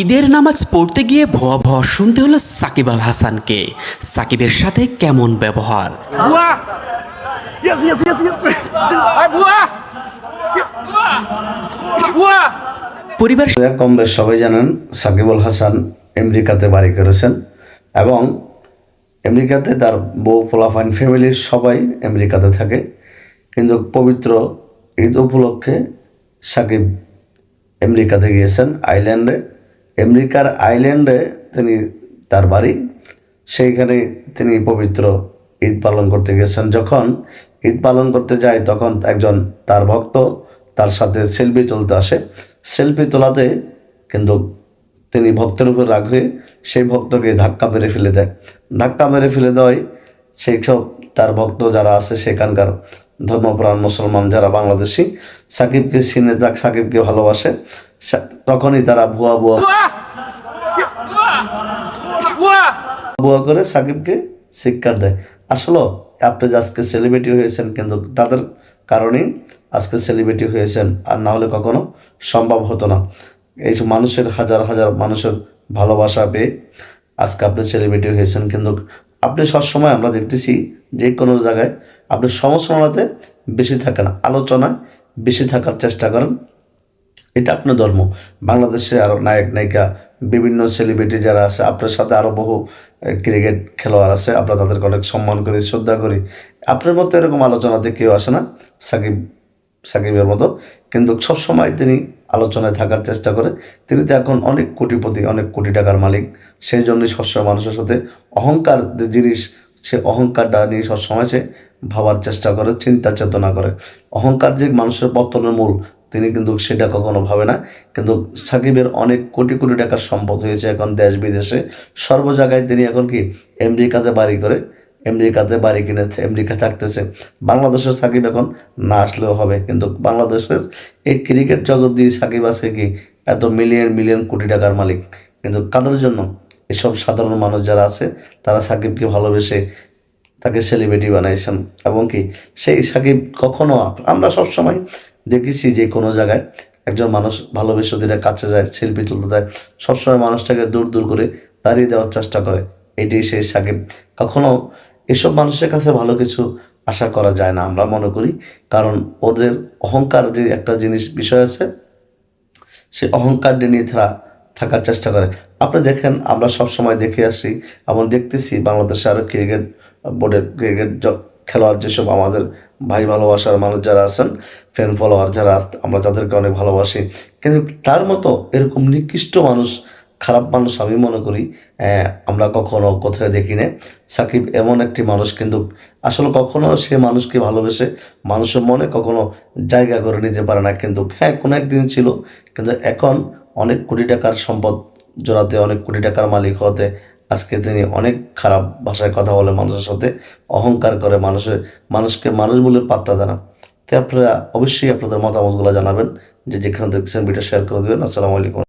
ঈদের নামাজ পড়তে গিয়ে ভুয়া ভুয়া শুনতে হলো সাকিব আল হাসানকে। সাকিবের সাথে কেমন ব্যবহার? পরিবার কম বেশ সবাই জানেন সাকিব আল হাসান আমেরিকাতে বাড়ি করেছেন এবং আমেরিকাতে তার বউ ফোলাফাইন ফ্যামিলির সবাই আমেরিকাতে থাকে। কিন্তু পবিত্র ঈদ উপলক্ষে সাকিব আমেরিকাতে গিয়েছেন আইল্যান্ডে। আমেরিকার আইল্যান্ডে তিনি তার বাড়ি, সেইখানে তিনি পবিত্র ঈদ পালন করতে গেছেন যখন ঈদ পালন করতে যায়, তখন একজন তার ভক্ত তার সাথে সেলফি তুলতে আসে। সেলফি তোলাতে কিন্তু তিনি ভক্তের উপর রাগ হয়ে সেই ভক্তকে ধাক্কা মেরে ফেলে দেয়। ধাক্কা মেরে ফেলে দেওয়ায় সেই সব তার ভক্ত যারা আছে সেখানকার ধর্মপ্রাণ মুসলমান যারা বাংলাদেশি, সাকিবকে চিনে যাক, সাকিবকে ভালোবাসে তখনই তারা ভুয়া ভুয়া বুয়া করে সাকিবকে শিক্ষার দেয়। আসলে আপনি আজকে সেলিব্রিটি হয়েছেন, কিন্তু তাদের কারণেই আজকে সেলিব্রিটি হয়েছেন, আর না হলে কখনো সম্ভব হতো না। এই মানুষের হাজার হাজার মানুষের ভালোবাসা পেয়ে আজকে আপনি সেলিব্রিটি হয়েছেন, কিন্তু আপনি সবসময় আমরা দেখতেছি যে কোনো জায়গায় আপনি সমালোচনাতে বেশি থাকেন, আলোচনায় বেশি থাকার চেষ্টা করেন। এটা আপনার ধর্ম। বাংলাদেশে আরও নায়ক, নায়িকা, বিভিন্ন সেলিব্রিটি যারা আছে, আপনার সাথে আরও বহু ক্রিকেট খেলোয়াড় আছে, আমরা তাদেরকে অনেক সম্মান করি, শ্রদ্ধা করি। আপনার মতো এরকম আলোচনাতে কেউ আসে না, সাকিব, সাকিবের মতো। কিন্তু সবসময় তিনি আলোচনায় থাকার চেষ্টা করে। তিনি তো এখন অনেক কোটিপতি, অনেক কোটি টাকার মালিক। সেই জন্যই সবসময় মানুষের সাথে অহংকার যে জিনিস, সে অহংকারটা নিয়ে সবসময় সে ভাবার চেষ্টা করে, চিন্তা চেতনা করে। অহংকার যে মানুষের পতনের মূল, তিনি কিন্তু সেটা কখনো ভাবে না। কিন্তু সাকিবের অনেক কোটি কোটি টাকার সম্পদ হয়েছে এখন দেশ বিদেশে। সর্ব জায়গায় তিনি এখন কি আমেরিকাতে বাড়ি করে, আমেরিকাতে বাড়ি কিনেছে, আমেরিকা থাকতেছে বাংলাদেশের সাকিব এখন না আসলেও হবে। কিন্তু বাংলাদেশের এই ক্রিকেট জগৎ দিয়ে সাকিব আছে কি এত মিলিয়ন মিলিয়ন কোটি টাকার মালিক। কিন্তু কাদের জন্য? এসব সাধারণ মানুষ যারা আছে, তারা সাকিবকে ভালোবেসে তাকে সেলিব্রিটি বানাইছেন। এবং কি, সেই সাকিব কখনো আমরা সবসময় দেখেছি যে কোনো জায়গায় একজন মানুষ ভালোবেসে দিলে কাছে যায় সেলফি তুলতে দেয় সবসময় মানুষটাকে দূর দূর করে দাঁড়িয়ে দেওয়ার চেষ্টা করে। এটাই সেই সাকিব। কখনো এসব মানুষের কাছে ভালো কিছু আশা করা যায় না, আমরা মনে করি। কারণ ওদের অহংকার যে একটা জিনিস, বিষয় আছে, সে অহংকার নিয়ে তারা থাকার চেষ্টা করে। আপনি দেখেন, আমরা সব সময় দেখে আসছি এবং দেখতেছি বাংলাদেশে আরও ক্রিকেট বোর্ডের ক্রিকেট খেলোয়াড় যেসব আমাদের ভাই ভালোবাসার মানুষ যারা আছেন ফ্যান ফলোয়ার যারা আমরা তাদেরকে অনেক ভালোবাসি। কিন্তু তার মতো এরকম নিকৃষ্ট মানুষ, খারাপ মানুষ আমি মনে করি আমরা কখনো কোথায় দেখি না সাকিব এমন একটি মানুষ কিন্তু আসলে কখনো সে মানুষকে ভালোবেসে মানুষের মনে কখনো জায়গা করে নিতে পারে না। কিন্তু হ্যাঁ কোনো একদিন ছিল, কিন্তু এখন অনেক কোটি টাকার সম্পদ জোড়াতে, অনেক কোটি টাকার মালিক হতে আজকে তিনি অনেক খারাপ ভাষায় কথা বলে মানুষের সাথে, অহংকার করে মানুষের, মানুষকে মানুষ বলে পাত্তা দেয় না। তাই আপনারা অবশ্যই আপনাদের মতামতগুলো জানাবেন, যে যেখানে দেখছেন ভিডিও শেয়ার করে দেবেন। আসসালামু আলাইকুম।